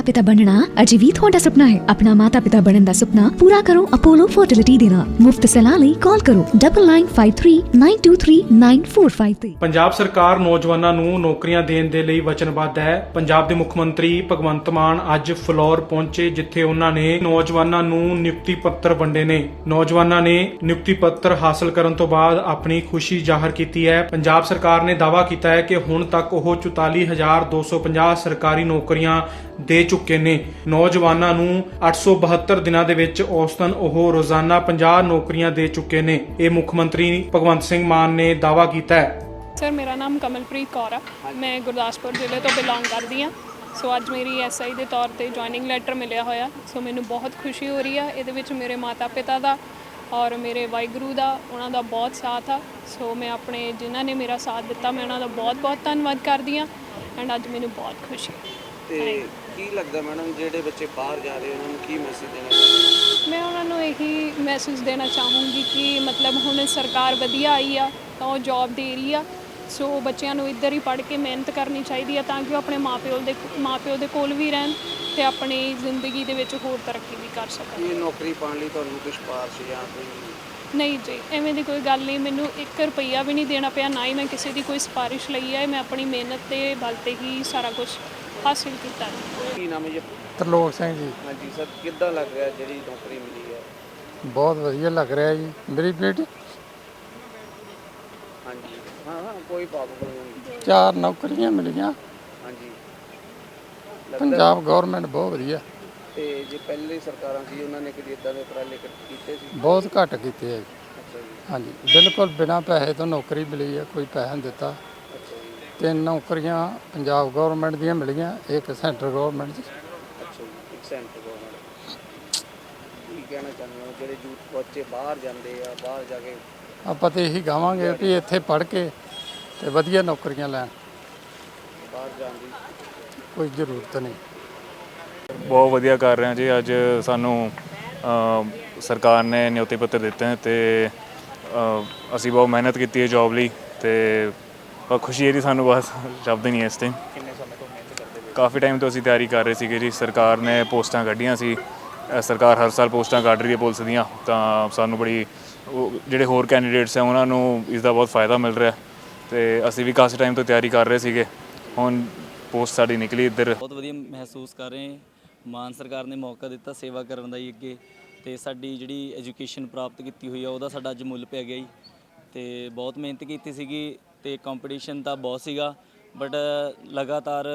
ਮਾਤਾ-ਪਿਤਾ ਬਣਨਾ ਅਜੇ ਵੀ ਤੁਹਾਡਾ ਸੁਪਨਾ ਹੈ। ਆਪਣਾ ਮਾਤਾ-ਪਿਤਾ ਬਣਨ ਦਾ ਸੁਪਨਾ ਪੂਰਾ ਕਰੋ ਅਪੋਲੋ ਫਰਟੀਲਿਟੀ ਦੇ ਨਾਲ। ਮੁਫਤ ਸਲਾਹ ਲਈ ਕਾਲ ਕਰੋ 9953923945 ਪੰਜਾਬ ਸਰਕਾਰ ਨੌਜਵਾਨਾਂ ਨੂੰ ਨੌਕਰੀਆਂ ਦੇਣ ਦੇ ਲਈ ਵਚਨਬੱਧ ਹੈ। ਪੰਜਾਬ ਦੇ ਮੁੱਖ ਮੰਤਰੀ ਭਗਵੰਤ ਮਾਨ ਅੱਜ ਫਲੋਰ ਪਹੁੰਚੇ, ਜਿੱਥੇ ਉਹਨਾਂ ਨੇ ਨੌਜਵਾਨਾਂ ਨੂੰ ਨਿਯੁਕਤੀ ਪੱਤਰ ਵੰਡੇ ਨੇ। ਨੌਜਵਾਨਾਂ ਨੇ ਨਿਯੁਕਤੀ ਪੱਤਰ ਹਾਸਲ ਕਰਨ ਤੋਂ ਬਾਅਦ ਆਪਣੀ ਖੁਸ਼ੀ ਜ਼ਾਹਰ ਕੀਤੀ ਹੈ। ਪੰਜਾਬ ਸਰਕਾਰ ਨੇ ਦਾਅਵਾ ਕੀਤਾ ਹੈ ਕਿ ਹੁਣ ਤੱਕ ਉਹ 44250 ਸਰਕਾਰੀ ਨੌਕਰੀਆਂ ਦੇ ਚੁੱਕੇ ਚੁੱਕੇ ਨੇ। ਨੌਜਵਾਨਾਂ ਨੂੰ 872 ਦਿਨਾਂ ਦੇ ਵਿੱਚ ਔਸਤਨ ਉਹ ਰੋਜ਼ਾਨਾ 50 ਨੌਕਰੀਆਂ ਦੇ ਚੁੱਕੇ ਨੇ। ਇਹ ਮੁੱਖ ਮੰਤਰੀ ਭਗਵੰਤ ਸਿੰਘ ਮਾਨ ਨੇ ਦਾਅਵਾ ਕੀਤਾ ਹੈ। ਸਰ, ਮੇਰਾ ਨਾਮ ਕਮਲਪ੍ਰੀਤ ਕੌਰ ਆ। ਮੈਂ ਗੁਰਦਾਸਪੁਰ ਜ਼ਿਲ੍ਹੇ ਤੋਂ ਬਿਲੋਂਗ ਕਰਦੀ ਆ ਸੋ ਅੱਜ ਮੇਰੀ ਐਸਆਈ ਦੇ ਤੌਰ ਤੇ ਜੁਆਇਨਿੰਗ ਲੈਟਰ ਮਿਲਿਆ ਹੋਇਆ। ਸੋ ਮੈਨੂੰ ਬਹੁਤ ਖੁਸ਼ੀ ਹੋ ਰਹੀ ਆ। ਇਹਦੇ ਵਿੱਚ ਮੇਰੇ ਮਾਤਾ-ਪਿਤਾ ਦਾ ਔਰ ਮੇਰੇ ਵਾਹਿਗੁਰੂ ਦਾ, ਉਹਨਾਂ ਦਾ ਬਹੁਤ ਸਾਥ ਆ। ਸੋ ਮੈਂ ਆਪਣੇ, ਜਿਨ੍ਹਾਂ ਨੇ ਮੇਰਾ ਸਾਥ ਦਿੱਤਾ, ਮੈਂ ਉਹਨਾਂ ਦਾ ਬਹੁਤ-ਬਹੁਤ ਧੰਨਵਾਦ ਕਰਦੀ ਆ ਐਂਡ ਅੱਜ ਮੈਨੂੰ ਬਹੁਤ ਖੁਸ਼ੀ ਹੈ ਤੇ ਕੀ ਲੱਗਦਾ ਮੈਡਮ ਜਿਹੜੇ ਬੱਚੇ ਬਾਹਰ ਜਾ ਰਹੇ ਉਹਨਾਂ ਨੂੰ ਕੀ ਮੈਸੇਜ ਦੇਣਾ ਚਾਹੁੰਦੇ ਮੈਂ ਉਹਨਾਂ ਨੂੰ ਇਹੀ ਮੈਸੇਜ ਦੇਣਾ ਚਾਹੂੰਗੀ ਕਿ ਮਤਲਬ ਹੁਣ ਸਰਕਾਰ ਵਧੀਆ ਆਈ ਆ ਤਾਂ ਉਹ ਜੌਬ ਦੇ ਰਹੀ ਆ ਸੋ ਬੱਚਿਆਂ ਨੂੰ ਇੱਧਰ ਹੀ ਪੜ੍ਹ ਕੇ ਮਿਹਨਤ ਕਰਨੀ ਚਾਹੀਦੀ ਆ ਤਾਂ ਕਿ ਉਹ ਆਪਣੇ ਮਾਪਿਓ ਦੇ ਮਾਪਿਓ ਦੇ ਕੋਲ ਵੀ ਰਹਿਣ ਤੇ ਆਪਣੀ ਜ਼ਿੰਦਗੀ ਦੇ ਵਿੱਚ ਹੋਰ ਤਰੱਕੀ ਵੀ ਕਰ ਸਕਣ। ਕੀ ਨੌਕਰੀ ਪਾਉਣ ਲਈ ਤੁਹਾਨੂੰ ਕੁਝ ਪਾਰਸ਼ ਜਾਂ ਕੋਈ ਨਹੀਂ ਜੀ ਐਵੇਂ ਦੀ ਕੋਈ ਗੱਲ ਨਹੀਂ ਮੈਨੂੰ 1 ਰੁਪਈਆ ਵੀ ਨਹੀਂ ਦੇਣਾ ਪਿਆ ਨਾ ਹੀ ਮੈਂ ਕਿਸੇ ਦੀ ਕੋਈ ਸਿਫਾਰਿਸ਼ ਲਈ ਹੈ ਮੈਂ ਆਪਣੀ ਮਿਹਨਤ ਦੇ ਬਲ ਤੇ ਹੀ ਸਾਰਾ ਕੁਝ ਹਾਸਿਲ ਕੀਤਾ। ਹੈ ਕੀ ਨਾਮ ਹੈ ਜੀ? ਤਰਲੋਕ ਸਿੰਘ ਜੀ। ਹਾਂਜੀ ਸਰ ਕਿੱਦਾਂ ਲੱਗ ਰਿਹਾ ਜਿਹੜੀ ਨੌਕਰੀ ਮਿਲੀ ਹੈ? ਬਹੁਤ ਵਧੀਆ ਲੱਗ ਰਿਹਾ ਜੀ। ਮੇਰੀ ਬੇਟੀ ਹਾਂਜੀ। ਹਾਂ ਹਾਂ ਕੋਈ ਪ੍ਰੋਬਲਮ ਨਹੀਂ। ਚਾਰ ਨੌਕਰੀਆਂ ਮਿਲੀਆਂ। ਹਾਂਜੀ। ਲੱਗਦਾ ਪੰਜਾਬ ਗਵਰਨਮੈਂਟ ਬਹੁਤ ਵਧੀਆ। ਤੇ ਜੇ ਪਹਿਲੇ ਸਰਕਾਰਾਂ ਸੀ ਉਹਨਾਂ ਨੇ ਕਦੀ ਇਦਾਂ ਦੇ ਉਪਰਾਲੇ ਕ- ਕੀਤੇ ਸੀ? ਬਹੁਤ ਘੱਟ ਕੀਤੇ ਹੈ ਜੀ। ਅੱਛਾ ਜੀ। ਹਾਂਜੀ। ਬਿਲਕੁਲ ਬਿਨਾਂ ਪੈਸੇ ਤੋਂ ਨੌਕਰੀ ਮਿਲੀ ਹੈ ਕੋਈ ਪੈਸਾ ਨਹੀਂ ਦਿੱਤਾ। ਅੱਛਾ ਜੀ। ਤਿੰਨ ਨੌਕਰੀਆਂ ਪੰਜਾਬ ਗਵਰਨਮੈਂਟ ਦੀਆਂ ਮਿਲੀਆਂ ਇੱਕ ਸੈਂਟਰ ਗਵਰਨਮੈਂਟ ਦੀ। ਅੱਛਾ ਜੀ ਇੱਕ ਸੈਂਟਰ ਗਵਰਨਮੈਂਟ ਕੀ ਕਹਿਣਾ ਚਾਹੁੰਦੇ ਹੋ? ਜਿਹੜੇ ਯੂਥ ਬੱਚੇ ਬਾਹਰ ਜਾਂਦੇ ਆ ਬਾਹਰ ਜਾ ਕੇ ਆਪਾਂ ਤੇ ਇਹੀ ਕਹਾਂਗੇ ਵੀ ਇੱਥੇ ਪੜ੍ਹ ਕੇ ਤੇ ਵਧੀਆ ਨੌਕਰੀਆਂ ਲੈਣ। ਬਾਹਰ ਜਾਣ ਦੀ ਕੋਈ ਜ਼ਰੂਰਤ ਨਹੀਂ। ਬਹੁਤ ਵਧੀਆ ਕਰ ਰਹੇ ਹਾਂ ਜੀ। ਅੱਜ ਸਾਨੂੰ ਅ, ਸਰਕਾਰ ਨੇ ਨਿਯੁਕਤੀ ਪੱਤਰ ਦਿੱਤੇ ਨੇ ਤੇ ਅ, ਅਸੀਂ ਬਹੁਤ ਮਿਹਨਤ ਕੀਤੀ ਹੈ ਜੌਬ ਲਈ ਤੇ ਬਹੁਤ ਖੁਸ਼ੀ ਹੈ ਜੀ ਸਾਨੂੰ ਬਸ ਸ਼ਬਦ ਹੀ ਨਹੀਂ ਹੈ ਇਸ ਟਾਈਮ ਕਿੰਨੇ ਸਮੇਂ ਤੋਂ ਮਿਹਨਤ ਕਰਦੇ ਕਾਫੀ ਟਾਈਮ ਤੋਂ ਅਸੀਂ ਤਿਆਰੀ ਕਰ ਰਹੇ ਸੀਗੇ ਜੀ। ਸਰਕਾਰ ਨੇ ਪੋਸਟਾਂ ਕੱਢੀਆਂ ਸੀ। ਅ, ਸਰਕਾਰ ਹਰ ਸਾਲ ਪੋਸਟਾਂ ਕੱਢ ਰਹੀ ਹੈ ਪੁਲਿਸ ਦੀਆਂ। ਤਾਂ ਸਾਨੂੰ ਬੜੀ ਉਹ ਜਿਹੜੇ ਹੋਰ ਕੈਂਡੀਡੇਟਸ ਆ ਉਹਨਾਂ ਨੂੰ ਇਸ ਦਾ ਬਹੁਤ ਫਾਇਦਾ ਮਿਲ ਰਿਹਾ। ਤੇ ਅਸੀਂ ਵੀ ਕਾਫੀ ਟਾਈਮ ਤੋਂ ਤਿਆਰੀ ਕਰ ਰਹੇ ਸੀਗੇ। ਹੁਣ ਪੋਸਟ ਸਾਡੀ ਨਿਕਲੀ ਇੱਧਰ। ਬਹੁਤ ਵਧੀਆ ਮਹਿਸੂਸ ਕਰ ਰਹੇ ਹਾਂ। ਮਾਨ ਸਰਕਾਰ ਨੇ ਮੌਕਾ ਦਿੱਤਾ ਸੇਵਾ ਕਰਨ ਦਾ ਜੀ ਅੱਗੇ ਤੇ ਸਾਡੀ ਜਿਹੜੀ ਐਜੂਕੇਸ਼ਨ ਪ੍ਰਾਪਤ ਕੀਤੀ ਹੋਈ ਆ, ਉਹਦਾ ਸਾਡਾ ਅੱਜ ਮੁੱਲ ਪੈ ਗਿਆ ਜੀ। ਤੇ ਬਹੁਤ ਮਿਹਨਤ ਕੀਤੀ ਸੀਗੀ ਤੇ ਕੰਪੀਟੀਸ਼ਨ ਤਾਂ ਬਹੁਤ ਸੀਗਾ ਬਟ ਲਗਾਤਾਰ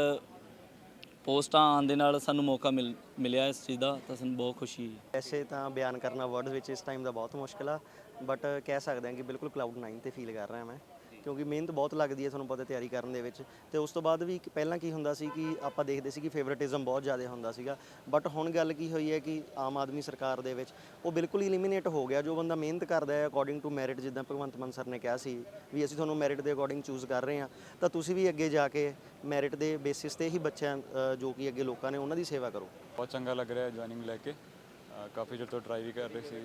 ਪੋਸਟਾਂ ਆਉਣ ਦੇ ਨਾਲ ਸਾਨੂੰ ਮੌਕਾ ਮਿਲ, ਮਿਲਿਆ ਇਸ ਚੀਜ਼ ਦਾ, ਤਾਂ ਸਾਨੂੰ ਬਹੁਤ ਖੁਸ਼ੀ ਹੈ ਵੈਸੇ ਤਾਂ ਬਿਆਨ ਕਰਨਾ ਵਰਡਸ ਵਿੱਚ ਇਸ ਟਾਈਮ ਦਾ ਬਹੁਤ ਮੁਸ਼ਕਿਲ ਆ ਬਟ ਕਹਿ ਸਕਦੇ ਹਾਂ ਕਿ ਬਿਲਕੁਲ ਕਲਾਊਡ 9 ਤੇ ਫੀਲ ਕਰ ਰਿਹਾ ਮੈਂ। ਕਿਉਂਕਿ ਮਿਹਨਤ ਬਹੁਤ ਲੱਗਦੀ ਹੈ ਤੁਹਾਨੂੰ ਪਤਾ ਤਿਆਰੀ ਕਰਨ ਦੇ ਵਿੱਚ। ਤੇ ਉਸ ਤੋਂ ਬਾਅਦ ਵੀ ਇੱਕ- ਪਹਿਲਾਂ ਕੀ ਹੁੰਦਾ ਸੀ ਕਿ ਆਪਾਂ ਦੇਖਦੇ ਸੀ ਕਿ ਫੇਵਰਟਿਜ਼ਮ ਬਹੁਤ ਜ਼ਿਆਦਾ ਹੁੰਦਾ ਸੀਗਾ। ਬਟ ਹੁਣ ਗੱਲ ਕੀ ਹੋਈ ਹੈ ਕਿ ਆਮ ਆਦਮੀ ਸਰਕਾਰ ਦੇ ਵਿੱਚ ਉਹ ਬਿਲਕੁਲ ਹੀ ਐਲੀਮੀਨੇਟ ਹੋ ਗਿਆ। ਜੋ ਬੰਦਾ ਮਿਹਨਤ ਕਰਦਾ ਹੈ ਅਕੋਰਡਿੰਗ ਟੂ ਮੈਰਿਟ ਜਿੱਦਾਂ ਭਗਵੰਤ ਮਾਨ ਸਰ ਨੇ ਕਿਹਾ ਸੀ ਵੀ ਅਸੀਂ ਤੁਹਾਨੂੰ ਮੈਰਿਟ ਦੇ ਅਕੋਰਡਿੰਗ ਚੂਜ਼ ਕਰ ਰਹੇ ਹਾਂ, ਤਾਂ ਤੁਸੀਂ ਵੀ ਅੱਗੇ ਜਾ ਕੇ ਮੈਰਿਟ ਦੇ ਬੇਸਿਸ ਤੇ ਹੀ ਬੱਚਿਆਂ ਜੋ ਕਿ ਅੱਗੇ ਲੋਕਾਂ ਨੇ ਉਹਨਾਂ ਦੀ ਸੇਵਾ ਕਰੋ। ਬਹੁਤ ਚੰਗਾ ਲੱਗ ਰਿਹਾ ਜੁਆਇਨਿੰਗ ਲੈ ਕੇ। ਕਾਫੀ ਚਿਰ ਤੋਂ ਟਰਾਈ ਵੀ ਕਰ ਰਹੇ ਸੀ।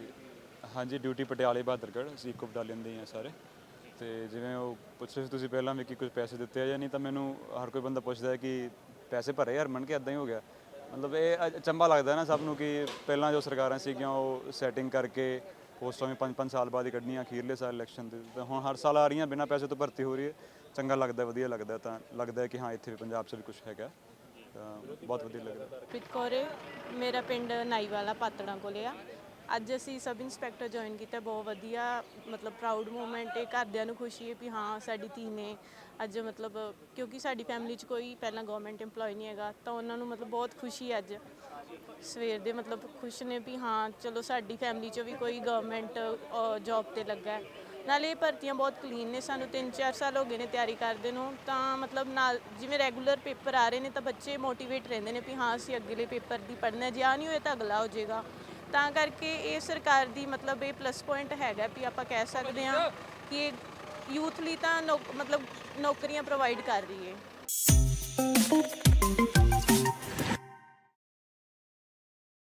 ਹਾਂਜੀ ਡਿਊਟੀ ਪਟਿਆਲੇ, ਬਹਾਦਰਗੜ੍ਹ, ਅਸੀਂ ਇਕੋ ਬਟਾਲੀਅਨ ਦੇ ਹਾਂ ਸਾਰੇ। ਤੇ ਜਿਵੇਂ ਉਹ ਪੁੱਛ ਰਹੇ ਸੀ ਤੁਸੀਂ ਪਹਿਲਾਂ ਵੀ ਕਿ ਕੁਝ ਪੈਸੇ ਦਿੱਤੇ ਆ ਜਾਂ ਨਹੀਂ, ਤਾਂ ਮੈਨੂੰ ਹਰ ਕੋਈ ਬੰਦਾ ਪੁੱਛਦਾ ਹੈ ਕਿ ਪੈਸੇ ਭਰੇ ਯਾਰ ਮਨ ਕੇ ਇਦਾਂ ਹੀ ਹੋ ਗਿਆ। ਮਤਲਬ ਇਹ ਚੰਬਾ ਲੱਗਦਾ ਨਾ ਸਭ ਨੂੰ ਕਿ ਪਹਿਲਾਂ ਜੋ ਸਰਕਾਰਾਂ ਸੀਗੀਆਂ, ਉਹ ਸੈਟਿੰਗ ਕਰਕੇ ਪੋਸਟਾਂ ਵੀ 5-5 ਸਾਲ ਬਾਅਦ ਹੀ ਕੱਢਣੀਆਂ, ਅਖੀਰਲੇ ਸਾਲ ਇਲੈਕਸ਼ਨ ਦੇ ਤਾਂ ਹੁਣ ਹਰ ਸਾਲ ਆ ਰਹੀਆਂ, ਬਿਨਾਂ ਪੈਸੇ ਤੋਂ ਭਰਤੀ ਹੋ ਰਹੀ ਹੈ। ਚੰਗਾ ਲੱਗਦਾ, ਵਧੀਆ ਲੱਗਦਾ, ਤਾਂ ਲੱਗਦਾ ਕਿ ਹਾਂ, ਇੱਥੇ ਵੀ ਪੰਜਾਬ 'ਚ ਵੀ ਕੁਝ ਹੈਗਾ। ਤਾਂ ਬਹੁਤ ਵਧੀਆ ਲੱਗਦਾ। ਪ੍ਰੀਤ ਕੌਰ, ਮੇਰਾ ਪਿੰਡ ਨਾਈਵਾਲਾ ਪਾਤੜਾਂ ਕੋਲੇ ਆ। ਅੱਜ ਅਸੀਂ ਸਬ ਇੰਸਪੈਕਟਰ ਜੁਆਇਨ ਕੀਤਾ, ਬਹੁਤ ਵਧੀਆ, ਮਤਲਬ ਪ੍ਰਾਊਡ ਮੂਮੈਂਟ ਹੈ ਘਰਦਿਆਂ ਨੂੰ ਖੁਸ਼ੀ ਹੈ ਵੀ ਹਾਂ, ਸਾਡੀ ਧੀ ਨੇ ਅੱਜ ਮਤਲਬ, ਕਿਉਂਕਿ ਸਾਡੀ ਫੈਮਿਲੀ 'ਚ ਕੋਈ ਪਹਿਲਾਂ ਗਵਰਨਮੈਂਟ EMPLOYE ਨਹੀਂ ਹੈਗਾ, ਤਾਂ ਉਹਨਾਂ ਨੂੰ ਮਤਲਬ ਬਹੁਤ ਖੁਸ਼ੀ ਹੈ ਅੱਜ। ਸਵੇਰ ਦੇ ਮਤਲਬ ਖੁਸ਼ ਨੇ ਵੀ ਹਾਂ, ਚਲੋ ਸਾਡੀ ਫੈਮਿਲੀ 'ਚ ਵੀ ਕੋਈ ਗਵਰਨਮੈਂਟ ਜੌਬ ਤੇ ਲੱਗਾ ਹੈ। ਨਾਲੇ ਇਹ ਭਰਤੀਆਂ ਬਹੁਤ ਕਲੀਨ ਨੇ, ਸਾਨੂੰ 3-4 ਸਾਲ ਹੋ ਗਏ ਨੇ ਤਿਆਰੀ ਕਰਦੇ ਨੂੰ, ਤਾਂ ਮਤਲਬ ਨਾਲ ਜਿਵੇਂ ਰੈਗੂਲਰ ਪੇਪਰ ਆ ਰਹੇ ਨੇ, ਤਾਂ ਬੱਚੇ ਮੋਟੀਵੇਟ ਰਹਿੰਦੇ ਨੇ ਵੀ ਹਾਂ, ਅਸੀਂ ਅਗਲੇ ਪੇਪਰ ਦੀ ਪੜ੍ਹਨਾ ਜੇ ਆ ਨਹੀਂ ਹੋਏ ਤਾਂ ਅਗਲਾ ਹੋ ਜਾਏਗਾ। ਤਾਂ ਕਰਕੇ ਇਹ ਸਰਕਾਰ ਦੀ ਮਤਲਬ ਇਹ ਪਲੱਸ ਪੁਆਇੰਟ ਹੈਗਾ ਵੀ ਆਪਾਂ ਕਹਿ ਸਕਦੇ ਹਾਂ ਕਿ ਇਹ ਯੂਥ ਲਈ ਤਾਂ ਨੌਕ- ਮਤਲਬ ਨੌਕਰੀਆਂ ਪ੍ਰੋਵਾਈਡ ਕਰ ਰਹੀ ਹੈ।